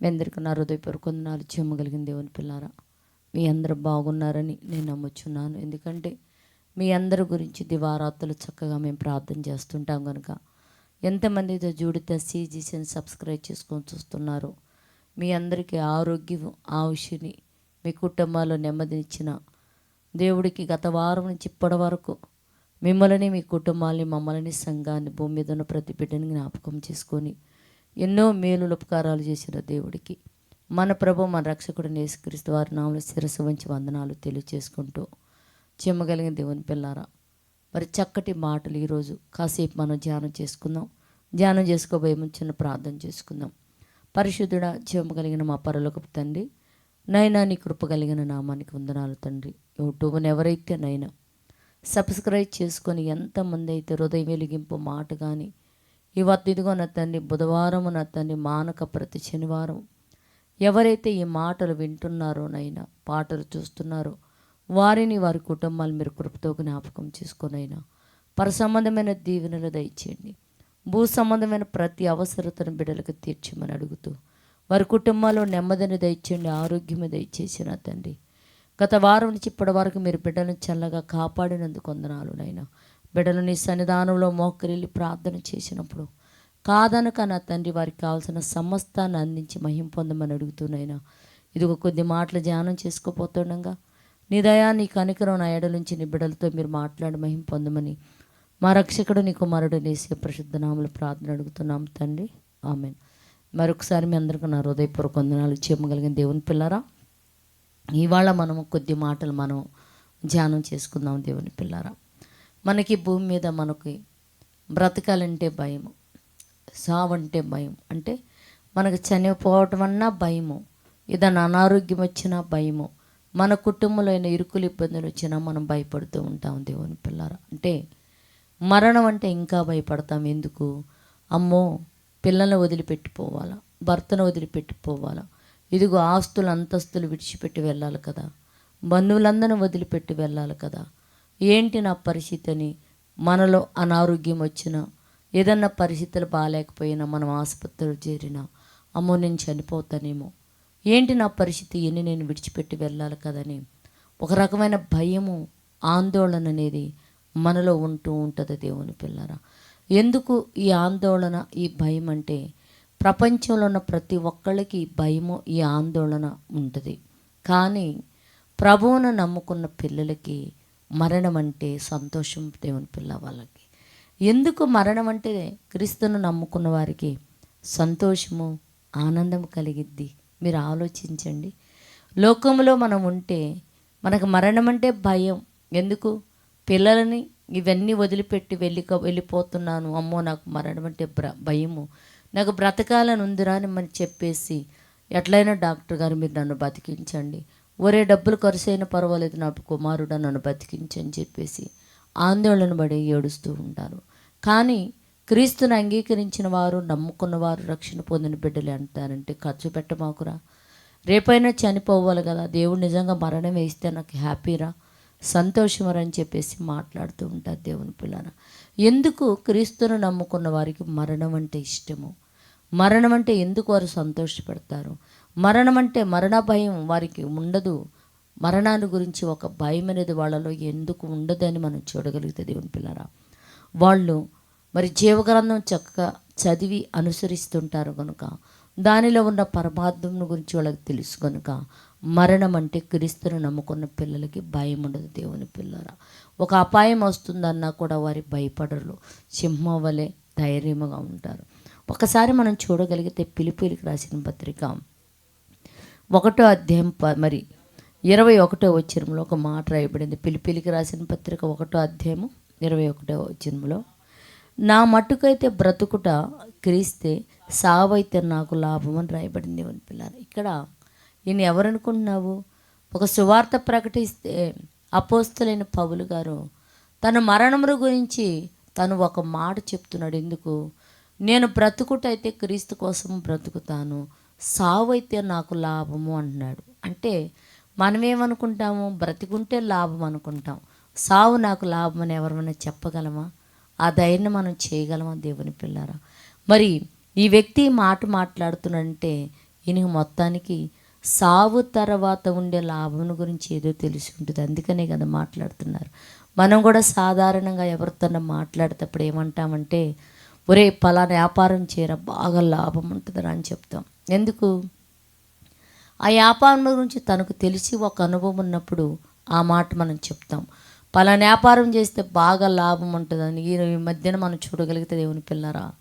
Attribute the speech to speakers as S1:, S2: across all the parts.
S1: మీ అందరికీ నా హృదయపూర్వక వందనాలు చెమ్మగలిగిన దేవుని పిల్లారా మీ అందరూ బాగున్నారని నేను నమ్ముచున్నాను. ఎందుకంటే మీ అందరి గురించి దివారాత్రులు చక్కగా మేము ప్రార్థన చేస్తుంటాం కనుక ఎంతమంది అయితే జూడిత సీజీసీని సబ్స్క్రైబ్ చేసుకొని చూస్తున్నారో. మీ అందరికీ ఆరోగ్యం ఆయుష్ని మీ కుటుంబాల్లో నెమ్మదినిచ్చిన దేవుడికి గత వారం నుంచి ఇప్పటి వరకు మిమ్మల్ని మీ కుటుంబాన్ని మమ్మల్ని సంఘాన్ని భూమి మీద ఉన్న ప్రతి బిడ్డని జ్ఞాపకం చేసుకొని ఎన్నో మేలు ఉపకారాలు చేసిన దేవుడికి. మన ప్రభు మన రక్షకుడు నేసుక్రీస్తు వారి నామలు శిరస్సు వంచి వందనాలు తెలియచేసుకుంటూ చెమ్మగలిగిన దేవుని పిల్లారా మరి చక్కటి మాటలు ఈరోజు కాసేపు మనం ధ్యానం చేసుకుందాం. ధ్యానం చేసుకోబోయే చిన్న ప్రార్థన చేసుకుందాం. పరిశుద్ధుడ చెమ్మగలిగిన కలిగిన మా పరలోకపు తండ్రి నైనా నీ కృప కలిగిన నామానికి వందనాలు తండ్రి. యూట్యూబ్ని ఎవరైతే నైనా సబ్స్క్రైబ్ చేసుకొని ఎంతమంది అయితే హృదయ వెలిగింపు మాట కానీ ఇవత్ ఇదిగో నా తండ్రి బుధవారం నా తండ్రి మానక ప్రతి శనివారం. ఎవరైతే ఈ మాటలు వింటున్నారో నైనా పాటలు చూస్తున్నారో వారిని వారి కుటుంబాలు మీరు కృపతో జ్ఞాపకం చేసుకునైనా పర సంబంధమైన దీవెనలు దయచేయండి. భూ సంబంధమైన ప్రతి అవసరతను బిడ్డలకు తీర్చమని అడుగుతూ వారి కుటుంబాల్లో నెమ్మదిని దయచేయండి ఆరోగ్యమే దయచేసిన తండ్రి. గత వారం నుంచి ఇప్పటి వరకు మీరు బిడ్డలను చల్లగా కాపాడినందుకు వందనాలు నైనా. బిడ్డలు నీ సన్నిధానంలో మోకరిల్లి ప్రార్థన చేసినప్పుడు కాదనక నా తండ్రి వారికి కావాల్సిన సమస్తాన్ని అందించి మహిం పొందమని అడుగుతున్నాయినా. ఇదిగో కొద్ది మాటలు ధ్యానం చేసుకోపోతుండగా నీ దయా నీ కనికరం నా ఎడ నుంచి నీ బిడ్డలతో మీరు మాట్లాడి మహిం పొందమని మా రక్షకుడు నీ కుమారుడు నేసే ప్రసిద్ధ నామలు ప్రార్థన అడుగుతున్నాం తండ్రి. ఆమెన్. మరొకసారి మీ అందరికీ నా హృదయపూర్వక వందనాలు చేయగలిగిన దేవుని పిల్లరా ఇవాళ మనము కొద్ది మాటలు మనం ధ్యానం చేసుకుందాం దేవుని పిల్లారా. మనకి భూమి మీద మనకి బ్రతకాలంటే భయము సావంటే భయం. అంటే మనకు చనిపోవటం అన్నా భయము ఏదైనా అనారోగ్యం వచ్చినా భయము మన కుటుంబంలో అయిన ఇరుకులు ఇబ్బందులు వచ్చినా మనం భయపడుతూ ఉంటాం దేవుని పిల్లర. అంటే మరణం అంటే ఇంకా భయపడతాం. ఎందుకు? అమ్మో పిల్లల్ని వదిలిపెట్టిపోవాలా? భర్తను వదిలిపెట్టిపోవాలా? ఇదిగో ఆస్తులు అంతస్తులు విడిచిపెట్టి వెళ్ళాలి కదా. బంధువులందరిని వదిలిపెట్టి వెళ్ళాలి కదా. ఏంటి నా పరిస్థితి అని మనలో అనారోగ్యం వచ్చినా ఏదన్నా పరిస్థితులు బాగాలేకపోయినా మనం ఆసుపత్రిలో చేరినా అమ్మో నేను చనిపోతానేమో. ఏంటి నా పరిస్థితి? ఎన్ని నేను విడిచిపెట్టి వెళ్ళాలి కదని. ఒక రకమైన భయము ఆందోళన అనేది మనలో ఉంటూ ఉంటుంది దేవుని పిల్లరా. ఎందుకు ఈ ఆందోళన ఈ భయం అంటే ప్రపంచంలో ఉన్న ప్రతి ఒక్కళ్ళకి భయము ఈ ఆందోళన ఉంటుంది. కానీ ప్రభువును నమ్ముకున్న పిల్లలకి మరణం అంటే సంతోషం దేవుని పిల్ల వాళ్ళకి. ఎందుకు మరణం అంటే క్రీస్తును నమ్ముకున్న వారికి సంతోషము ఆనందం కలిగిద్ది? మీరు ఆలోచించండి. లోకంలో మనం ఉంటే మనకు మరణం అంటే భయం. ఎందుకు? పిల్లలని ఇవన్నీ వదిలిపెట్టి వెళ్ళి వెళ్ళిపోతున్నాను. అమ్మో నాకు మరణం అంటే బ్ర భయము. నాకు బ్రతకాలని ఉందిరా అని మరి చెప్పేసి ఎట్లయినా డాక్టర్ గారు మీరు నన్ను బతికించండి. ఒరే డబ్బులు ఖర్చు అయినా పర్వాలేదు నా కుమారుడు నన్ను బతికించని చెప్పేసి ఆందోళన పడి ఏడుస్తూ ఉంటారు. కానీ క్రీస్తుని అంగీకరించిన వారు నమ్ముకున్న వారు రక్షణ పొందిన బిడ్డలు అంటారంటే ఖర్చు పెట్టమాకురా. రేపైనా చనిపోవాలి కదా దేవుడు నిజంగా మరణం వేస్తే నాకు హ్యాపీరా సంతోషమరా అని చెప్పేసి మాట్లాడుతూ ఉంటారు దేవుని పిల్లల. ఎందుకు క్రీస్తును నమ్ముకున్న వారికి మరణం అంటే ఇష్టము? మరణం అంటే ఎందుకు వారు సంతోషపడతారు? మరణం అంటే మరణ భయం వారికి ఉండదు. మరణాన్ని గురించి ఒక భయం అనేది వాళ్ళలో ఎందుకు ఉండదని మనం చూడగలిగితే దేవుని పిల్లరా. వాళ్ళు మరి జీవగ్రంథం చక్కగా చదివి అనుసరిస్తుంటారు కనుక దానిలో ఉన్న పరమార్థం గురించి వాళ్ళకి తెలుసు కనుక మరణం అంటే క్రీస్తును నమ్ముకున్న పిల్లలకి భయం ఉండదు దేవుని పిల్లరా. ఒక అపాయం వస్తుందన్నా కూడా వారి భయపడరు. సింహం వలె ధైర్యముగా ఉంటారు. ఒకసారి మనం చూడగలిగితే పిలిపిలికి రాసిన పత్రిక ఒకటో అధ్యాయం ప- మరి ఇరవై ఒకటో వచ్చినంలో ఒక మాట రాయబడింది. పిలిపిలికి రాసిన పత్రిక ఒకటో అధ్యాయము ఇరవై ఒకటో వచ్చినంలో నా మట్టుకైతే బ్రతుకుట క్రీస్తే సావైతే నాకు లాభం అని రాయబడింది అని పిల్లలు? ఇక్కడ ఈయన ఎవరనుకుంటున్నావు? ఒక సువార్త ప్రకటిస్తే అపోస్తులైన పౌలు గారు తన మరణముల గురించి తను ఒక మాట చెప్తున్నాడు. ఎందుకు? నేను బ్రతుకుటైతే క్రీస్తు కోసం బ్రతుకుతాను. సావు అయితే నాకు లాభము అంటున్నాడు. అంటే మనమేమనుకుంటాము? బ్రతికుంటే లాభం అనుకుంటాం సావు నాకు లాభం అని ఎవరైనా చెప్పగలమా? ఆ ధైర్యం మనం చేయగలమా దేవుని పిల్లారా? మరి ఈ వ్యక్తి మాట మాట్లాడుతున్నంటే ఈయనకి మొత్తానికి సావు తర్వాత ఉండే లాభం గురించి ఏదో తెలిసి ఉంటుంది. అందుకనే కదా మాట్లాడుతున్నారు. మనం కూడా సాధారణంగా ఎవరితోనో మాట్లాడేటప్పుడు ఏమంటామంటే ఒరే పలానా వ్యాపారం చేయరా? బాగా లాభం ఉంటుందని అని చెప్తాం. ఎందుకు? ఆ వ్యాపారం గురించి తనకు తెలిసి ఒక అనుభవం ఉన్నప్పుడు ఆ మాట మనం చెప్తాం. పలానా వ్యాపారం చేస్తే బాగా లాభం ఉంటుందని ఈ ఈ మధ్యన మనం చూడగలిగితే దేవుని పిల్లరా.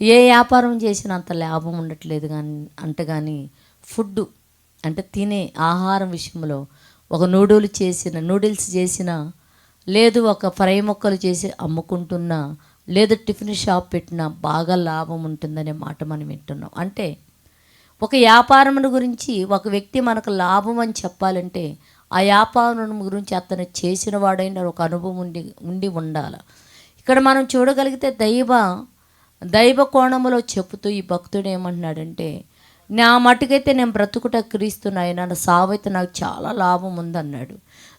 S1: ఏ వ్యాపారం చేసినా అంత లాభం ఉండట్లేదు కానీ అంటే కానీ ఫుడ్ అంటే తినే ఆహారం విషయంలో ఒక నూడిల్ చేసిన నూడిల్స్ చేసిన లేదు ఒక ఫ్రై మొక్కలు చేసి అమ్ముకుంటున్నా లేదు టిఫిన్ షాప్ పెట్టినా బాగా లాభం ఉంటుందనే మాట మనం వింటున్నాం. అంటే ఒక వ్యాపారమును గురించి ఒక వ్యక్తి మనకు లాభం అని చెప్పాలంటే ఆ వ్యాపారం గురించి అతను చేసిన వాడైన ఒక అనుభవం ఉండి ఉండి ఉండాలి. ఇక్కడ మనం చూడగలిగితే దైవ దైవ కోణములో చెబుతూ ఈ భక్తుడు ఏమంటున్నాడంటే నా మటుకైతే నేను బ్రతుకుట క్రీస్తు నా సావైతే నాకు చాలా లాభం ఉందన్నాడు.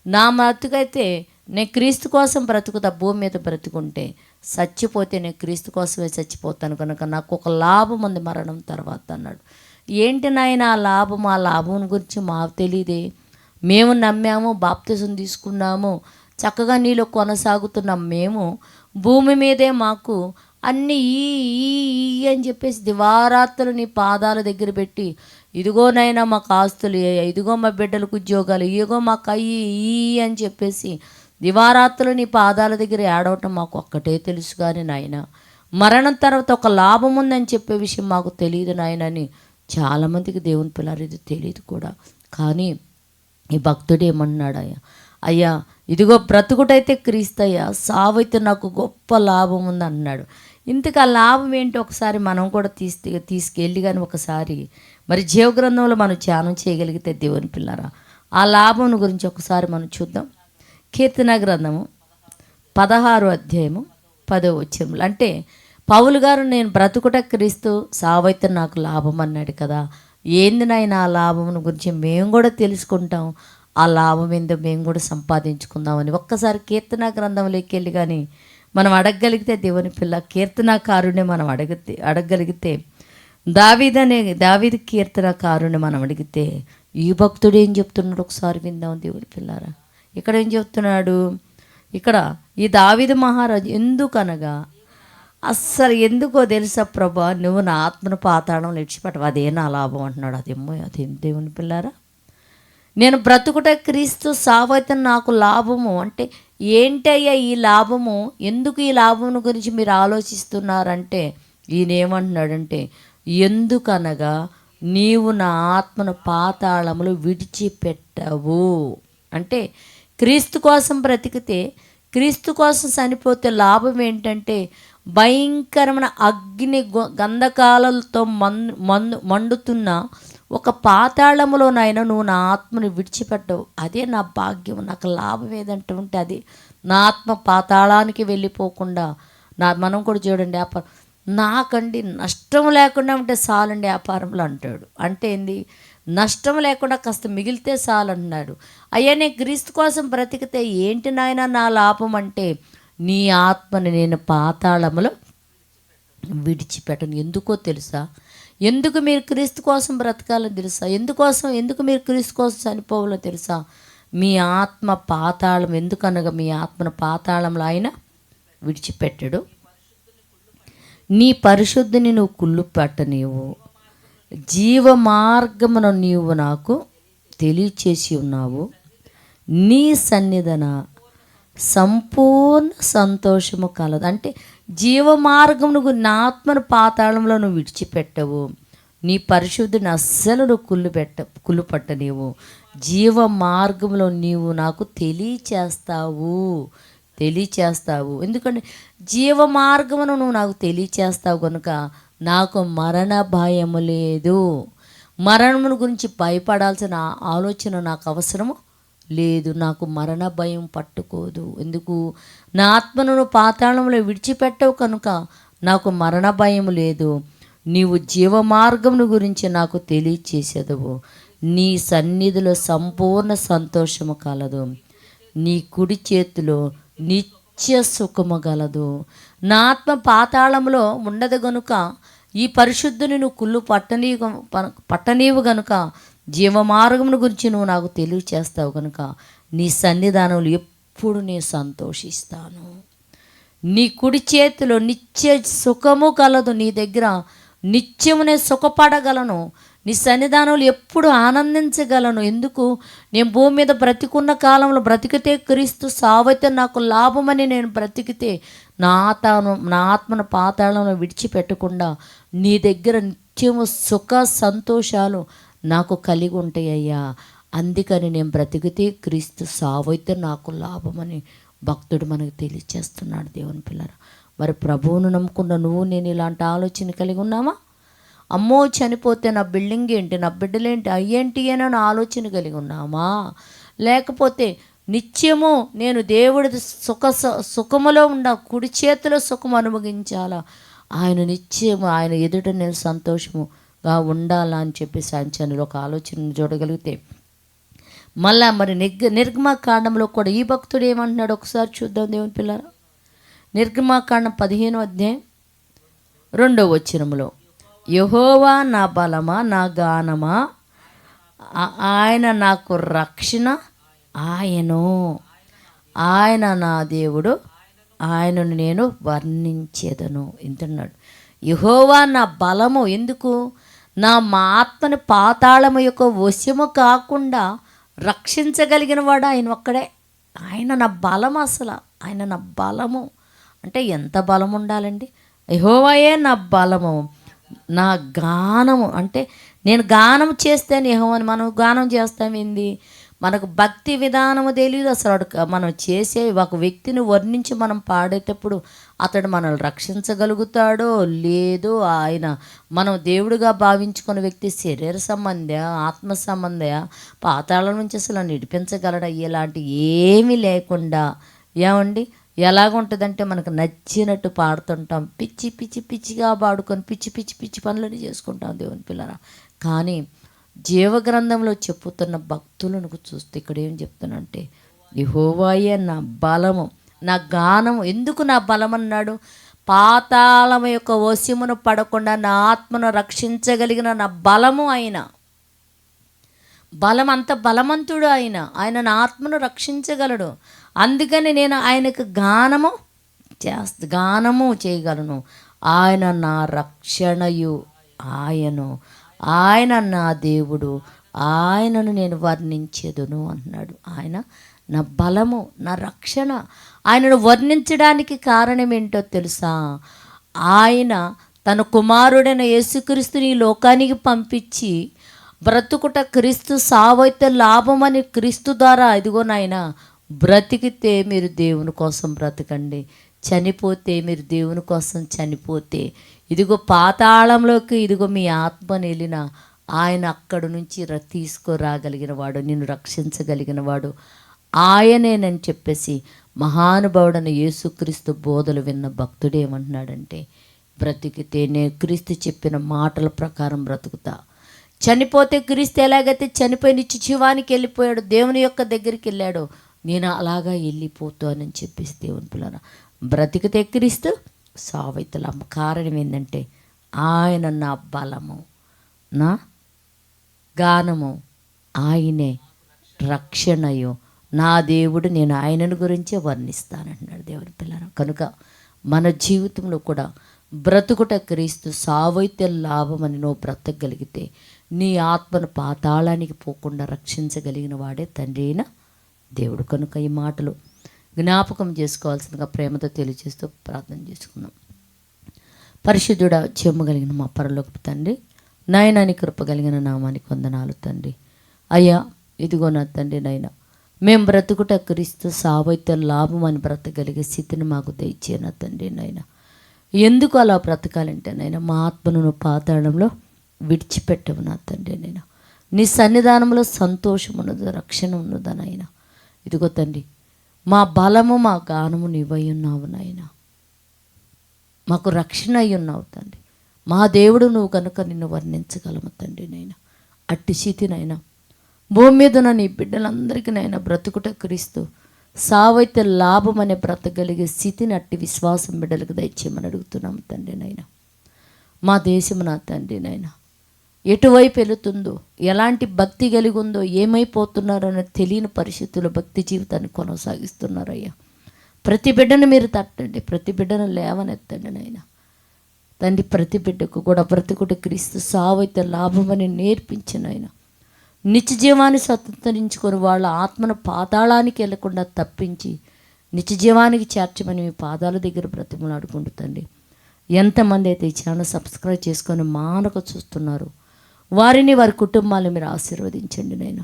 S1: నా మటుకైతే నేను క్రీస్తు కోసం బ్రతుకుతా భూమి మీద బ్రతుకుంటే చచ్చిపోతే నేను క్రీస్తు కోసమే చచ్చిపోతాను కనుక నాకు ఒక లాభం ఉంది మరణం తర్వాత అన్నాడు. ఏంటి నాయన ఆ లాభం? ఆ లాభం గురించి మాకు తెలియదే మేము నమ్మాము బాప్తిజం తీసుకున్నాము చక్కగా నీలో కొనసాగుతున్నాం. మేము భూమి మీదే మాకు అన్ని ఈ ఈ ఈ అని చెప్పేసి దివారాత్రులు నీ పాదాల దగ్గర పెట్టి ఇదిగోనైనా మాకు ఆస్తులు ఇదిగో మా బిడ్డలకు ఉద్యోగాలు ఇదిగో మాకు అయ్యి ఈ అని చెప్పేసి దివారాత్రులు నీ పాదాల దగ్గర ఏడవటం మాకు ఒక్కటే తెలుసు కానీ నాయన. మరణం తర్వాత ఒక లాభం ఉందని చెప్పే విషయం మాకు తెలియదు నాయనని చాలామందికి దేవుని పిల్లలు ఇది తెలియదు కూడా. కానీ ఈ భక్తుడు ఏమన్నాడు అయ్యా అయ్యా ఇదిగో బ్రతుకుటైతే క్రీస్తయ్యా సావైతే నాకు గొప్ప లాభం ఉంది అన్నాడు ఇంతకు ఆ లాభం ఏంటి ఒకసారి మనం కూడా తీసి తీసుకెళ్ళి కానీ ఒకసారి? మరి జీవగ్రంథంలో మనం ధ్యానం చేయగలిగితే దేవుని పిల్లరా? ఆ లాభం గురించి ఒకసారి మనం చూద్దాం. కీర్తన గ్రంథము పదహారు అధ్యాయము పదో వచ్చములు అంటే పౌలు గారు నేను బ్రతుకుట క్రీస్తు సావైతే నాకు లాభం అన్నాడు కదా. ఏంది నాయన ఆ లాభం గురించి మేము కూడా తెలుసుకుంటాం. ఆ లాభం ఏందో మేము కూడా సంపాదించుకుందామని ఒక్కసారి కీర్తన గ్రంథంలోకి వెళ్ళి కానీ మనం అడగగలిగితే దేవుని పిల్ల కీర్తనాకారుని మనం అడిగితే అడగగలిగితే దావీదనే దావీది కీర్తనకారుని మనం అడిగితే ఈ భక్తుడు ఏం చెప్తున్నాడు ఒకసారి విందాం దేవుని పిల్లారా? ఇక్కడ ఏం చెప్తున్నాడు? ఇక్కడ ఈ దావిద మహారాజు ఎందుకనగా అస్సలు ఎందుకో తెలుసా ప్రభా? నువ్వు నా ఆత్మను పాతాళం విడిచిపెట్టవు అదే నా లాభం అంటున్నాడు. అదేమో అదేం దేవుని పిల్లారా? నేను బ్రతుకుట క్రీస్తు సావైతే నాకు లాభము. అంటే ఏంటయ్యా ఈ లాభము? ఎందుకు ఈ లాభం గురించి మీరు ఆలోచిస్తున్నారంటే ఈయన ఏమంటున్నాడంటే ఎందుకనగా నీవు నా ఆత్మను పాతాళములు విడిచిపెట్టవు. అంటే క్రీస్తు కోసం బ్రతికితే క్రీస్తు కోసం చనిపోతే లాభం ఏంటంటే భయంకరమైన అగ్ని గొ- గంధకాలతో మన్ మందు మండుతున్న ఒక పాతాళములోనైనా నువ్వు నా ఆత్మను విడిచిపెట్టవు. అదే నా భాగ్యం. నాకు లాభం ఏదంటే ఉంటే అది నా ఆత్మ పాతాళానికి వెళ్ళిపోకుండా నా మనం కూడా చూడండి వ్యాపారం. నాకండి నష్టం లేకుండా ఉంటే చాలండి వ్యాపారంలో అంటాడు. అంటే ఏంది? నష్టం లేకుండా కాస్త మిగిలితే చాలు అయ్యా నేను క్రీస్తు కోసం బ్రతికితే ఏంటి నాయన నా లాభం అంటే? నీ ఆత్మని నేను పాతాళములో విడిచిపెట్టను. ఎందుకో తెలుసా? ఎందుకు మీరు క్రీస్తు కోసం బ్రతకాలో తెలుసా? ఎందుకోసం? ఎందుకు మీరు క్రీస్తు కోసం చనిపోవాలో తెలుసా? మీ ఆత్మ పాతాళం ఎందుకనగా మీ ఆత్మను పాతాళంలో ఆయన విడిచిపెట్టడు. నీ పరిశుద్ధిని నువ్వు కుళ్ళు పెట్టనీవు జీవ మార్గమును నీవు నాకు తెలియచేసి ఉన్నావు. నీ సన్నిధన సంపూర్ణ సంతోషము కలదు. అంటే జీవ మార్గమును నా ఆత్మను పాతాళంలో నువ్వు విడిచిపెట్టవు. నీ పరిశుద్ధిని అస్సలు నువ్వు కుళ్ళు పెట్ట కుళ్ళు పట్టనీవు జీవ మార్గంలో నీవు నాకు తెలియచేస్తావు. తెలియచేస్తావు. ఎందుకంటే జీవ మార్గమును నువ్వు నాకు తెలియచేస్తావు కనుక నాకు మరణ భయము లేదు. మరణమును గురించి భయపడాల్సిన ఆలోచన నాకు అవసరము లేదు నాకు మరణ భయం పట్టుకోదు. ఎందుకు? నా ఆత్మను పాతాళంలో విడిచిపెట్టవు కనుక నాకు మరణ భయం లేదు. నీవు జీవ మార్గమును గురించి నాకు తెలియచేసేదవు. నీ సన్నిధిలో సంపూర్ణ సంతోషము కలదు. నీ కుడి చేతిలో నిత్య సుఖము గలదు. నా ఆత్మ పాతాళంలో ఉండదు గనుక ఈ పరిశుద్ధుని నువ్వు కుళ్ళు పట్టనీ పట్టనీవు గనుక జీవమార్గమును గురించి నువ్వు నాకు తెలియచేస్తావు కనుక నీ సన్నిధానంలో ఎప్పుడు నేను సంతోషిస్తాను. నీ కుడి చేతిలో నిత్య సుఖము కలదు నీ దగ్గర నిత్యము నేను సుఖపడగలను నీ సన్నిధానంలో ఎప్పుడు ఆనందించగలను. ఎందుకు? నేను భూమి మీద బ్రతికున్న కాలంలో బ్రతికితే క్రీస్తు సావైతే నాకు లాభమని నేను బ్రతికితే నా ఆత్మను నా ఆత్మను పాతాళంలో విడిచిపెట్టకుండా నీ దగ్గర నిత్యము సుఖ సంతోషాలు నాకు కలిగి ఉంటాయ్యా అందుకని నేను బ్రతికితే క్రీస్తు సావైతే నాకు లాభమని భక్తుడు మనకు తెలియచేస్తున్నాడు దేవుని పిల్లర. మరి ప్రభువును నమ్ముకున్న నువ్వు నేను ఇలాంటి ఆలోచన కలిగి ఉన్నామా అమ్మో చనిపోతే నా బిల్డింగ్ ఏంటి? నా బిడ్డలేంటి? అయ్యేంటి అని నా ఆలోచన కలిగి ఉన్నామా లేకపోతే నిత్యము నేను దేవుడి సుఖ సుఖములో ఉండ కుడి చేతిలో సుఖం అనుభవించాలా? ఆయన నిత్యము ఆయన ఎదుట నేను సంతోషము గా ఉండాలా అని చెప్పి సాంచనులు ఒక ఆలోచన చూడగలిగితే. మళ్ళా మరి నిర్గ కాండంలో కూడా ఈ భక్తుడు ఏమంటున్నాడు ఒకసారి చూద్దాం దేవుని పిల్లరా. నిర్గమాకాండం పదిహేను అధ్యాయం రెండో వచ్చినములో యహోవా నా బలమా నా గానమా ఆయన నాకు రక్షణ ఆయను. ఆయన నా దేవుడు ఆయనను నేను వర్ణించేదను. ఎంతున్నాడు యహోవా నా బలము ఎందుకు? నా మా పాతాళము యొక్క వశము కాకుండా రక్షించగలిగిన వాడు ఆయన ఒక్కడే. ఆయన నా బలం అసలు. ఆయన నా బలము. అంటే ఎంత బలం ఉండాలండి? యహోవాయే నా బలము. నా గానము. అంటే నేను గానం చేస్తాను యెహోవాని. మనం గానం చేస్తామేంది మనకు భక్తి విధానము తెలియదు అసలు. వాడు మనం చేసే ఒక వ్యక్తిని వర్ణించి మనం పాడేటప్పుడు అతడు మనల్ని రక్షించగలుగుతాడో లేదో ఆయన మనం దేవుడిగా భావించుకున్న వ్యక్తి శరీర సంబంధ ఆత్మ సంబంధ పాతాళం నుంచి అసలు నడిపించగలడా? ఇలాంటి ఏమీ లేకుండా. ఏమండి? ఎలాగుంటుందంటే మనకు నచ్చినట్టు పాడుతుంటాం. పిచ్చి పిచ్చి పిచ్చిగా పాడుకొని పిచ్చి పిచ్చి పిచ్చి పనులని చేసుకుంటాం దేవుని పిల్లరా. కానీ జీవగ్రంథంలో చెప్పుతున్న భక్తులను చూస్తే ఇక్కడ ఏం చెప్తున్నానంటే యహోవాయే నా బలము నా గానము. ఎందుకు నా బలం అన్నాడు పాతాళం యొక్క వశమును పడకుండా నా ఆత్మను రక్షించగలిగిన నా బలము ఆయన. బలం అంత బలవంతుడు ఆయన. ఆయన నా ఆత్మను రక్షించగలడు. అందుకని నేను ఆయనకు గానము చేస్త గానము చేయగలను. ఆయన నా రక్షణయు ఆయను. ఆయన నా దేవుడు ఆయనను నేను వర్ణించేదును అన్నాడు ఆయన నా బలము నా రక్షణ. ఆయనను వర్ణించడానికి కారణం ఏంటో తెలుసా? ఆయన తన కుమారుడైన యేసుక్రీస్తుని ఈ లోకానికి పంపించి బ్రతుకుట క్రీస్తు సావైతే లాభమని క్రీస్తు ద్వారా ఇదిగో నాయన బ్రతికితే మీరు దేవుని కోసం బ్రతకండి. చనిపోతే మీరు దేవుని కోసం చనిపోతే ఇదిగో పాతాళంలోకి ఇదిగో మీ ఆత్మని వెళ్ళిన ఆయన అక్కడి నుంచి తీసుకురాగలిగిన వాడు నిన్ను రక్షించగలిగిన వాడు. ఆయనేనని చెప్పేసి మహానుభావుడైన యేసుక్రీస్తు బోధలు విన్న భక్తుడు ఏమంటున్నాడంటే బ్రతికితే నేను క్రీస్తు చెప్పిన మాటల ప్రకారం బ్రతుకుతా. చనిపోతే క్రీస్తు ఎలాగైతే చనిపోయి నిత్య జీవానికి వెళ్ళిపోయాడు దేవుని యొక్క దగ్గరికి వెళ్ళాడు నేను అలాగా వెళ్ళిపోతానని చెప్పేసి దేవుని పిల్లన బ్రతికితే క్రీస్తు సావైతుల కారణం ఏంటంటే ఆయన నా బలము నా గానము. ఆయనే రక్షణయు. నా దేవుడు నేను ఆయనను గురించే వర్ణిస్తానంటున్నాడు దేవుని పిల్లలు. కనుక మన జీవితంలో కూడా బ్రతుకుట క్రీస్తు సావైతే లాభమని నువ్వు బ్రతకగలిగితే నీ ఆత్మను పాతాళానికి పోకుండా రక్షించగలిగిన వాడే తండ్రి అయిన దేవుడు. కనుక ఈ మాటలు జ్ఞాపకం చేసుకోవాల్సిందిగా ప్రేమతో తెలియజేస్తూ ప్రార్థన చేసుకుందాం. పరిశుద్ధుడ చెమ్మగలిగిన మా పరలోకి తండ్రి నాయనాని కృప కలిగిన నామానికి వందనాలు తండ్రి. అయ్యా ఇదిగో నా తండ్రి నాయన మేము బ్రతుకుట క్రీస్తు సావైతే లాభం అని బ్రతకగలిగే స్థితిని మాకు దయచే తండ్రి నాయన. ఎందుకు అలా బ్రతకాలంటే నాయన మా ఆత్మను పాతాళంలో విడిచిపెట్టవు నా తండ్రి నేను నీ సన్నిధానంలో సంతోషం ఉన్నది రక్షణ ఉన్నదా నాయన. ఇదిగో తండ్రి మా బలము మా గానము నీవై ఉన్నావు నాయనా. మాకు రక్షణ అయి ఉన్నావు తండ్రి. మా దేవుడు నువ్వు కనుక నిన్ను వర్ణించగలము తండ్రి నైనా అట్టి స్థితినైనా భూమి మీద ఉన్న నీ బిడ్డలందరికీ నైనా బ్రతుకుట క్రీస్తు సావైతే లాభం అనే బ్రతకగలిగే స్థితిని అట్టి విశ్వాసం బిడ్డలకు దయచేయమని అడుగుతున్నాం తండ్రి నైనా మా దేశం నా తండ్రి నాయనా. ఎటువైపు వెళుతుందో ఎలాంటి భక్తి కలిగి ఉందో ఏమైపోతున్నారో అనేది తెలియని పరిస్థితుల్లో భక్తి జీవితాన్ని కొనసాగిస్తున్నారయ్యా. ప్రతి బిడ్డను మీరు తట్టండి ప్రతి బిడ్డను లేవనెత్తండి నాయన. తండ్రి ప్రతి బిడ్డకు కూడా బ్రతికుడు క్రీస్తు సావైతే లాభమని నేర్పించిన ఆయన నిత్య జీవాన్ని స్వతంత్రించుకొని వాళ్ళ ఆత్మను పాతాళానికి వెళ్ళకుండా తప్పించి నిత్య జీవానికి చేర్చమని మీ పాదాల దగ్గర బ్రతిమలాడుకుంటూ ఎంతమంది అయితే ఈ ఛానల్ సబ్స్క్రైబ్ చేసుకొని మానక చూస్తున్నారు వారిని వారి కుటుంబాలు మీరు ఆశీర్వదించండి నేను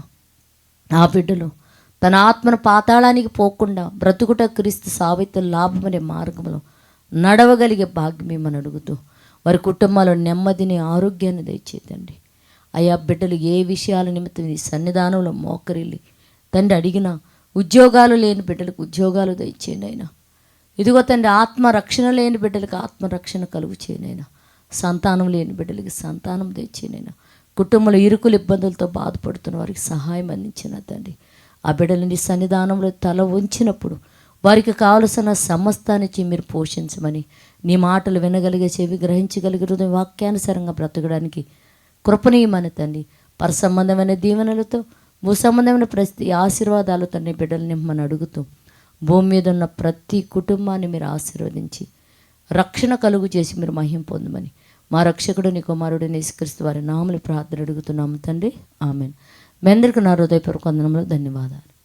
S1: నా బిడ్డలు తన ఆత్మను పాతాళానికి పోకుండా బ్రతుకుట క్రీస్తు సావిత్ర లాభమనే మార్గంలో నడవగలిగే భాగ్యమేమని అడుగుతూ వారి కుటుంబాలు నెమ్మదిని ఆరోగ్యాన్ని దయచేదండి అయ్యా బిడ్డలు ఏ విషయాల నిమిత్తం ఈ సన్నిధానంలో మోకరిల్లి తండ్రి అడిగిన ఉద్యోగాలు లేని బిడ్డలకు ఉద్యోగాలు దయచేయండి ఇదిగో తండ్రి ఆత్మ రక్షణ లేని బిడ్డలకు ఆత్మరక్షణ కలుగు చేయనైనా సంతానం లేని బిడ్డలకి సంతానం తెచ్చేనైనా కుటుంబంలో ఇరుకులు ఇబ్బందులతో బాధపడుతున్న వారికి సహాయం అందించిన తండ్రి. ఆ బిడ్డలని సన్నిధానంలో తల ఉంచినప్పుడు వారికి కావలసిన సమస్తానికి మీరు పోషించమని నీ మాటలు వినగలిగే చెవి గ్రహించగలిగే వాక్యానుసారంగా బ్రతకడానికి కృపణీయమని తండ్రి. పరసంబంధమైన దీవెనలతో భూ సంబంధమైన ప్రతి ఆశీర్వాదాలు తండ్రి బిడ్డలు నిమ్మని అడుగుతూ భూమి మీద ఉన్న ప్రతి కుటుంబాన్ని మీరు ఆశీర్వదించి రక్షణ కలుగు చేసి మీరు మహిం పొందమని మా రక్షకుడు నీ కుమారుడు నిస్కరిస్తూ వారి నామలు ప్రార్థన అడుగుతున్నాము తండ్రి. ఆమెన్. మీ అందరికీ నా హృదయపూర్వక వందనంలో ధన్యవాదాలు.